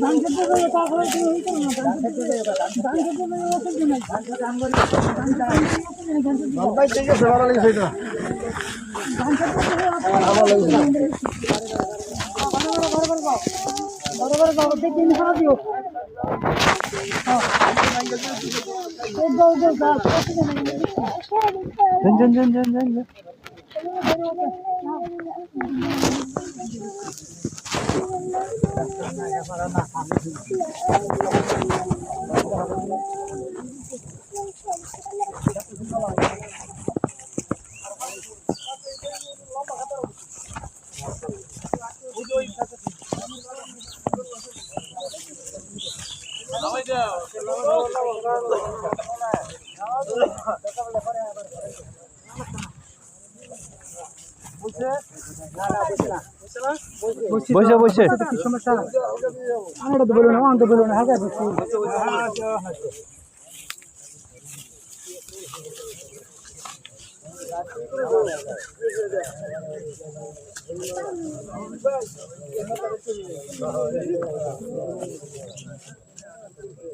ধান খেতে গেলে তারপরে তুমি হইতো না ধান খেতে গেলে ধান খেতে গেলে ওষুধ নাই ধান খেতে ধান করে ধান খেতে গেলে ধান খেতে গেলে बरोबर बाबा ते तीन हा देऊ जन जन जन जन जन जन Thank you. বসে বসে তো বলুন আমার তো বলুন হালকা বেশি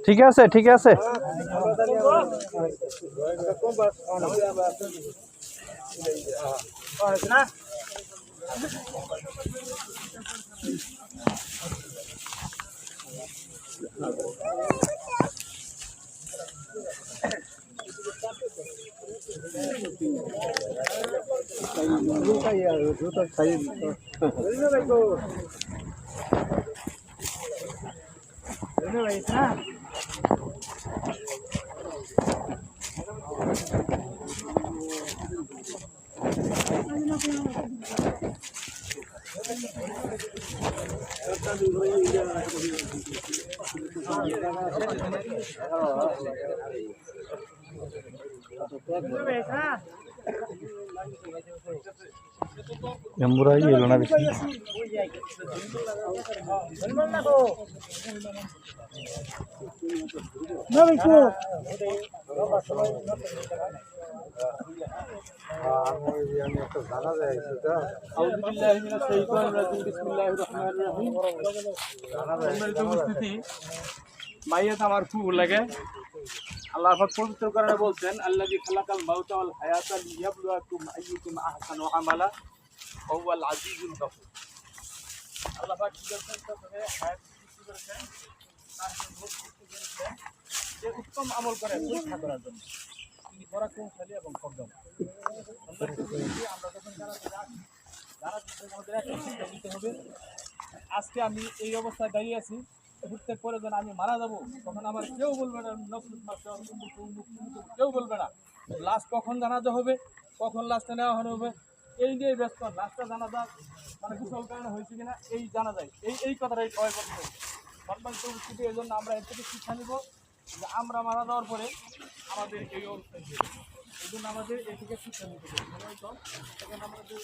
ঠিক আছে ঠিক আছে এম্বুরাই ಎಂಬುರಾಗಿ ಎಲ್ಲಣ ನಾವು মাইয়াত আমার খুব লাগে। আল্লাহ পবিত্র করে বলছেন, আল্লাযী খালাকাল মাউতা ওয়াল হায়াতা লিয়াবলুয়াকুম আইয়ুকুম আল্লাহ কি বলছেন তারপরে হায়াত সৃষ্টি করেছেন, তার করেছেন। যে উত্তম আমল করে পরীক্ষা করার জন্য। তিনি পরাক্রমশালী এবং সজ্ঞান আমরা যখন হবে আজকে আমি এই অবস্থায় দাঁড়িয়ে আছি। প্রত্যেক পরে যখন আমি মারা যাব, তখন আমার কেউ বলবে না কেউ বলবে না। লাশ কখন জানাজা হবে, কখন লাশটা নেওয়া হবে, এই নিয়ে ব্যস্ত। লাশটা জানাজা মানে কুশল কারণে হয়েছে কিনা, এই জানা যায়। এই এই কথাটাই কয় করতে হবে সম্মানিত এই জন্য আমরা এর থেকে শিক্ষা নিব যে আমরা মারা যাওয়ার পরে আমাদের এই অবস্থায় হবে। আমাদের তো এখন আমাদের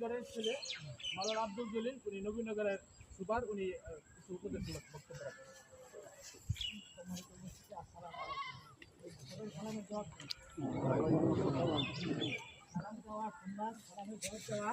ঘরের ছেলে, মালার আব্দুল জলিল, উনি নবীনগরের সুপার, উনি কিছু বক্তব্য রাখেন সালাম দেওয়া সালামের জবাব দেওয়া